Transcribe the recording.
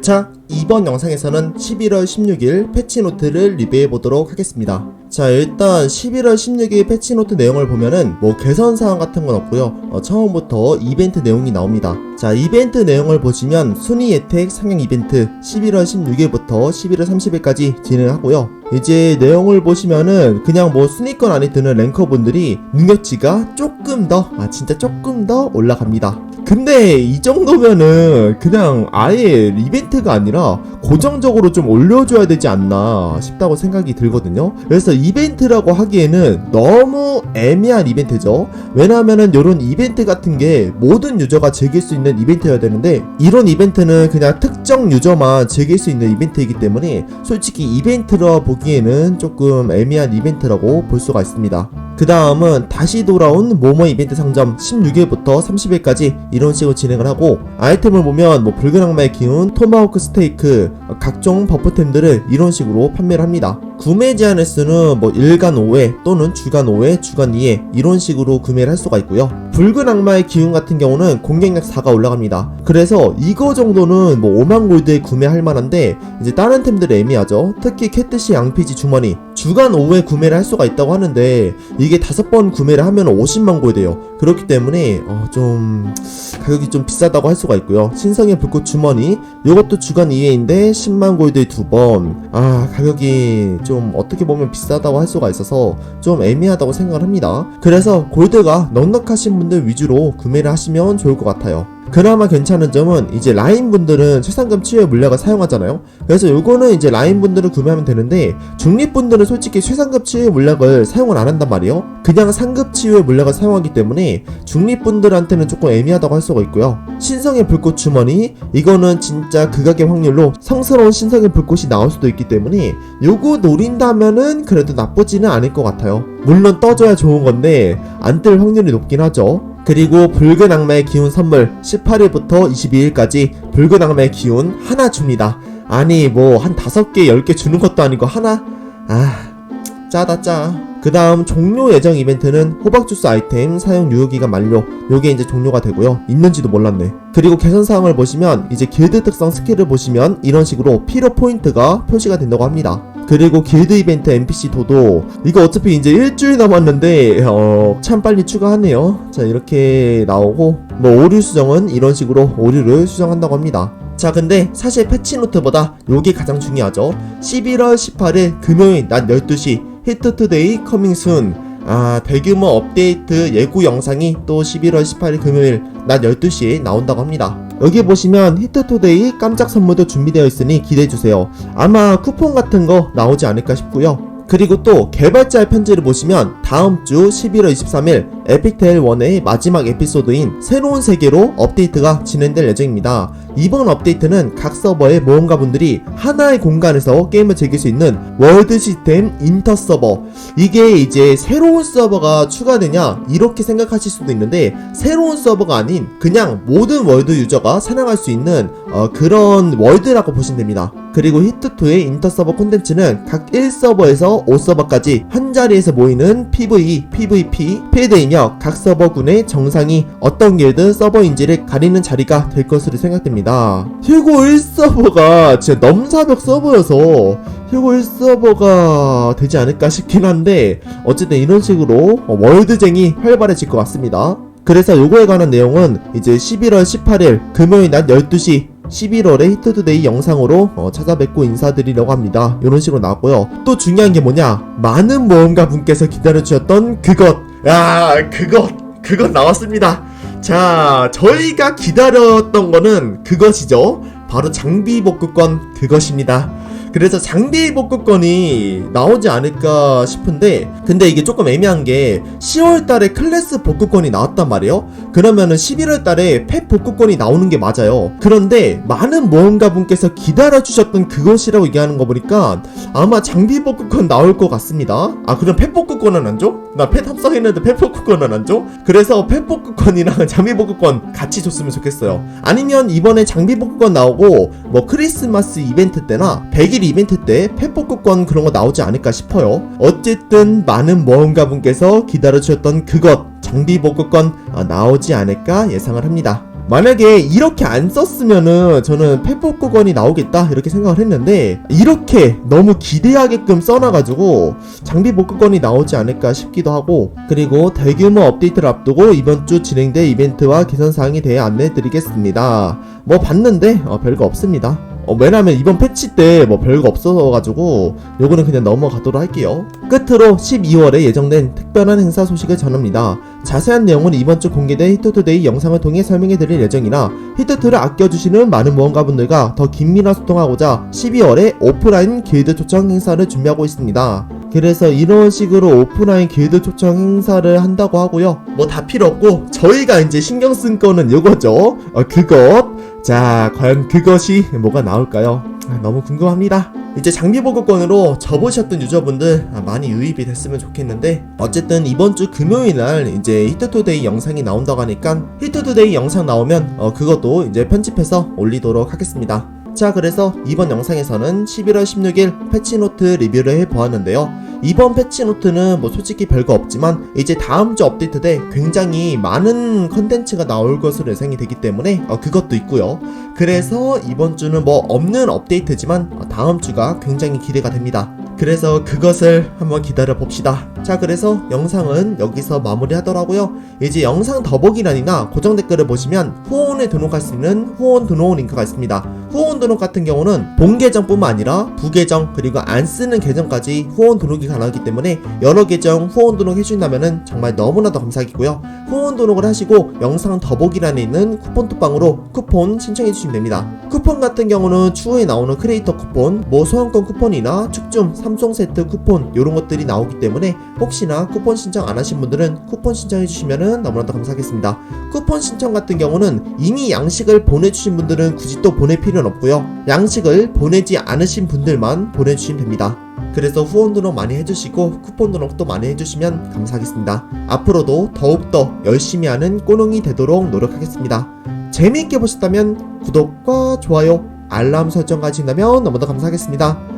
자, 이번 영상에서는 11월 16일 패치노트를 리뷰해 보도록 하겠습니다. 자, 일단 11월 16일 패치노트 내용을 보면은 뭐 개선 사항 같은 건 없고요. 어, 처음부터 이벤트 내용이 나옵니다. 자, 이벤트 내용을 보시면 순위 혜택 상향 이벤트 11월 16일부터 11월 30일까지 진행하고요. 이제 내용을 보시면은 그냥 뭐 순위권 안에 드는 랭커분들이 능력치가 조금 더, 아 진짜 조금 더 올라갑니다. 근데 이 정도면은 그냥 아예 이벤트가 아니라 고정적으로 좀 올려줘야 되지 않나 싶다고 생각이 들거든요. 그래서 이벤트라고 하기에는 너무 애매한 이벤트죠. 왜냐하면은 이런 이벤트 같은 게 모든 유저가 즐길 수 있는 이벤트여야 되는데 이런 이벤트는 그냥 특정 유저만 즐길 수 있는 이벤트이기 때문에 솔직히 이벤트로 보기에는 조금 애매한 이벤트라고 볼 수가 있습니다. 그 다음은 다시 돌아온 모모 이벤트 상점 16일부터 30일까지 이런 식으로 진행을 하고 아이템을 보면 뭐 붉은 악마의 기운, 토마호크 스테이크, 각종 버프템들을 이런 식으로 판매를 합니다. 구매 제한 횟수는 뭐 일간 5회 또는 주간 5회, 주간 2회 이런 식으로 구매를 할 수가 있고요. 붉은 악마의 기운 같은 경우는 공격력 4가 올라갑니다. 그래서 이거 정도는 뭐 5만 골드에 구매할 만한데 이제 다른 템들 애매하죠. 특히 캣트시 양피지 주머니 주간 5회 구매를 할 수가 있다고 하는데 이게 다섯 번 구매를 하면 50만 골드예요. 그렇기 때문에 어, 좀 가격이 좀 비싸다고 할 수가 있고요. 신성의 불꽃 주머니 이것도 주간 2회인데 10만 골드에 두 번. 아 가격이 좀 어떻게 보면 비싸다고 할 수가 있어서 좀 애매하다고 생각을 합니다. 그래서 골드가 넉넉하신 분들 위주로 구매를 하시면 좋을 것 같아요. 그나마 괜찮은 점은 이제 라인 분들은 최상급 치유의 물약을 사용하잖아요. 그래서 요거는 이제 라인 분들은 구매하면 되는데 중립 분들은 솔직히 최상급 치유의 물약을 사용을 안 한단 말이에요. 그냥 상급 치유의 물약을 사용하기 때문에 중립 분들한테는 조금 애매하다고 할 수가 있고요. 신성의 불꽃 주머니 이거는 진짜 극악의 확률로 성스러운 신성의 불꽃이 나올 수도 있기 때문에 요거 노린다면은 그래도 나쁘지는 않을 것 같아요. 물론 떠줘야 좋은 건데 안 뜰 확률이 높긴 하죠. 그리고 붉은 악마의 기운 선물 18일부터 22일까지 붉은 악마의 기운 하나 줍니다. 아니 뭐한 다섯 개, 열개 주는 것도 아니고 하나? 아 짜다 짜. 그 다음 종료 예정 이벤트는 호박주스 아이템 사용 유효기간 만료 요게 이제 종료가 되고요 있는지도 몰랐네 그리고 개선사항을 보시면 이제 길드 특성 스킬을 보시면 이런 식으로 필요 포인트가 표시가 된다고 합니다 그리고 길드 이벤트 NPC 도도 이거 어차피 이제 일주일 남았는데 어, 참 빨리 추가하네요. 자 이렇게 나오고 뭐 오류 수정은 이런 식으로 오류를 수정한다고 합니다. 자 근데 사실 패치노트보다 요게 가장 중요하죠. 11월 18일 금요일 낮 12시 히트투데이 커밍순 아 대규모 업데이트 예고 영상이 또 11월 18일 금요일 낮 12시에 나온다고 합니다 여기 보시면 히트투데이 깜짝 선물도 준비되어 있으니 기대해주세요. 아마 쿠폰 같은 거 나오지 않을까 싶고요. 그리고 또 개발자의 편지를 보시면 다음 주 11월 23일 에픽테일 1의 마지막 에피소드인 새로운 세계로 업데이트가 진행될 예정입니다. 이번 업데이트는 각 서버의 모험가분들이 하나의 공간에서 게임을 즐길 수 있는 월드 시스템 인터 서버 이게 이제 새로운 서버가 추가되냐 이렇게 생각하실 수도 있는데 새로운 서버가 아닌 그냥 모든 월드 유저가 사냥할 수 있는 어, 그런 월드라고 보시면 됩니다. 그리고 히트2의 인터 서버 콘텐츠는 각 1서버에서 5서버까지 한 자리에서 모이는 PVE, PVP, 필드이며 각 서버군의 정상이 어떤 길드 서버인지를 가리는 자리가 될 것으로 생각됩니다. 휴고 1서버가 진짜 넘사벽 서버여서 휴고 1서버가 되지 않을까 싶긴 한데 어쨌든 이런 식으로 어, 월드쟁이 활발해질 것 같습니다. 그래서 요거에 관한 내용은 이제 11월 18일 금요일 낮 12시 11월에 히트투데이 영상으로 어, 찾아뵙고 인사드리려고 합니다. 이런 식으로 나왔고요. 또 중요한 게 뭐냐? 많은 모험가 분께서 기다려주셨던 그것. 야, 그것, 그것 나왔습니다. 자, 저희가 기다렸던 거는 그것이죠. 바로 장비 복구권 그것입니다. 그래서 장비 복구권이 나오지 않을까 싶은데 근데 이게 조금 애매한 게 10월 달에 클래스 복구권이 나왔단 말이에요 그러면은 11월 달에 펫 복구권이 나오는 게 맞아요 그런데 많은 모험가 분께서 기다려 주셨던 그것이라고 얘기하는 거 보니까 아마 장비 복구권 나올 것 같습니다 아 그럼 펫 복구권은 안 줘? 나 펫 합성했는데 펫 복구권은 안 줘? 그래서 펫 복구권이랑 장비 복구권 같이 줬으면 좋겠어요 아니면 이번에 장비 복구권 나오고 뭐 크리스마스 이벤트 때나 100일 이벤트 때 펫복구권 그런 거 나오지 않을까 싶어요. 어쨌든 많은 모험가 분께서 기다려주셨던 그것 장비 복구권 어, 나오지 않을까 예상을 합니다. 만약에 이렇게 안 썼으면은 저는 펫복구건이 나오겠다 이렇게 생각을 했는데 이렇게 너무 기대하게끔 써놔가지고 장비 복구건이 나오지 않을까 싶기도 하고 그리고 대규모 업데이트를 앞두고 이번 주 진행될 이벤트와 개선사항에 대해 안내해드리겠습니다. 뭐 봤는데 어, 별거 없습니다. 어, 왜냐면 이번 패치 때 뭐 별거 없어가지고 요거는 그냥 넘어가도록 할게요. 끝으로 12월에 예정된 특별한 행사 소식을 전합니다. 자세한 내용은 이번 주 공개된 히트투데이 영상을 통해 설명해 드릴 예정이나 히트투를 아껴주시는 많은 무언가분들과 더 긴밀한 소통하고자 12월에 오프라인 길드 초청 행사를 준비하고 있습니다. 그래서 이런 식으로 오프라인 길드 초청 행사를 한다고 하고요. 뭐 다 필요 없고 저희가 이제 신경 쓴 거는 이거죠. 어, 그것. 자, 과연 그것이 뭐가 나올까요? 아, 너무 궁금합니다. 이제 장비 보급권으로 접으셨던 유저분들 아, 많이 유입이 됐으면 좋겠는데 어쨌든 이번 주 금요일 날 이제 히트투데이 영상이 나온다고 하니까 히트투데이 영상 나오면 어, 그것도 이제 편집해서 올리도록 하겠습니다. 자 그래서 이번 영상에서는 11월 16일 패치노트 리뷰를 해보았는데요. 이번 패치노트는 뭐 솔직히 별거 없지만 이제 다음 주 업데이트 때 굉장히 많은 컨텐츠가 나올 것으로 예상이 되기 때문에 어, 그것도 있고요. 그래서 이번 주는 뭐 없는 업데이트지만 어, 다음 주가 굉장히 기대가 됩니다 그래서 그것을 한번 기다려 봅시다. 자, 그래서 영상은 여기서 마무리 하더라고요. 이제 영상 더보기란이나 고정 댓글을 보시면 후원에 등록할 수 있는 후원 등록 링크가 있습니다. 후원 등록 같은 경우는 본 계정뿐만 아니라 부계정 그리고 안 쓰는 계정까지 후원 등록이 가능하기 때문에 여러 계정 후원 등록 해주신다면 정말 너무나도 감사하겠고요. 후원 등록을 하시고 영상 더보기란에 있는 쿠폰 톡방으로 쿠폰 신청해 주시면 됩니다. 쿠폰 같은 경우는 추후에 나오는 크리에이터 쿠폰, 뭐 소환권 쿠폰이나 축중, 삼성 세트 쿠폰 이런 것들이 나오기 때문에 혹시나 쿠폰 신청 안 하신 분들은 쿠폰 신청해 주시면 너무나도 감사하겠습니다. 쿠폰 신청 같은 경우는 이미 양식을 보내주신 분들은 굳이 또 보낼 필요는 없고요. 양식을 보내지 않으신 분들만 보내주시면 됩니다. 그래서 후원 등록 많이 해주시고 쿠폰 등록도 많이 해주시면 감사하겠습니다. 앞으로도 더욱더 열심히 하는 꼬농이 되도록 노력하겠습니다. 재미있게 보셨다면 구독과 좋아요, 알람 설정까지 한다면 너무나 감사하겠습니다.